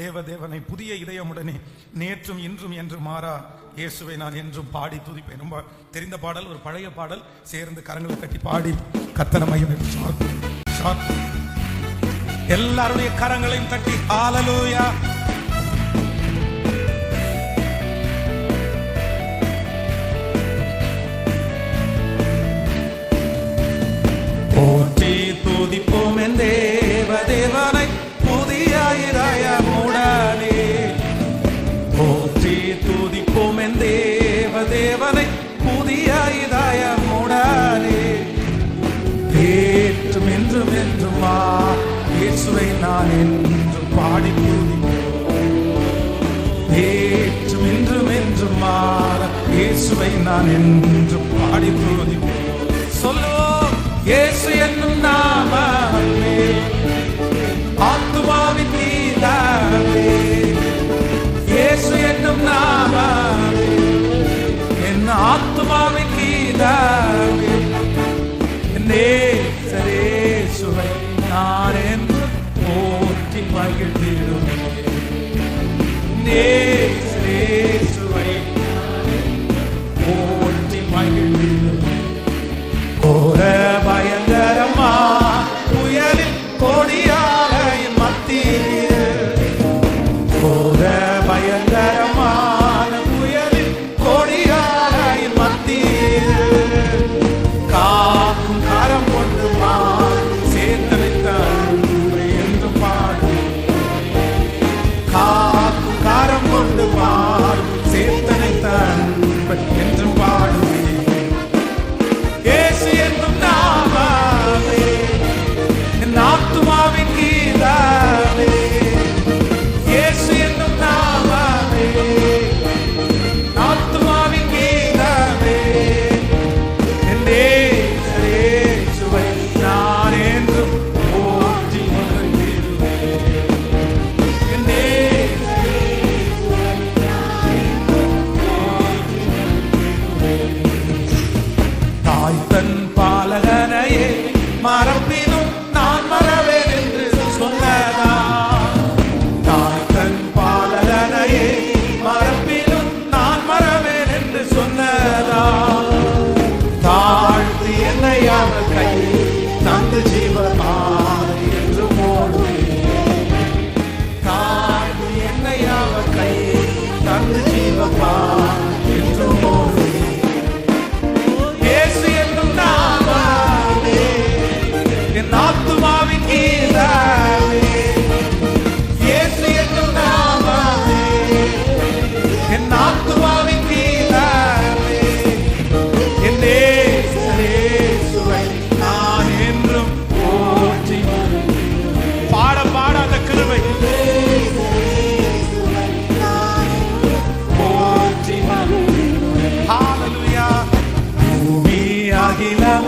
தேவதேவனை புதிய இதயமுடனே நேற்றும் இன்றும் என்று மாறா. இயேசுவை நான் என்றும் பாடி துதிப்பேன். ரொம்ப தெரிந்த பாடல் ஒரு பழைய பாடல். சேர்ந்து கரங்களை கட்டி பாடி கத்தனமையும் எல்லாருடைய கரங்களையும் தட்டி. ஆலலூயா நான் என்றும் பாடி துதிப்பேன் என்றும் என்றும் மாற இயேசுவை நான் என்றும் பாடி துதிப்பேன் சொல்லுவோம் இயேசு என்னும் நாம ஆத்துமாவின் நீதானே. இயேசு என்னும் நாம என் ஆத்துமாவின் நீதானே. போற்றி மகிழ்ந்திடும் கோர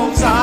ousar.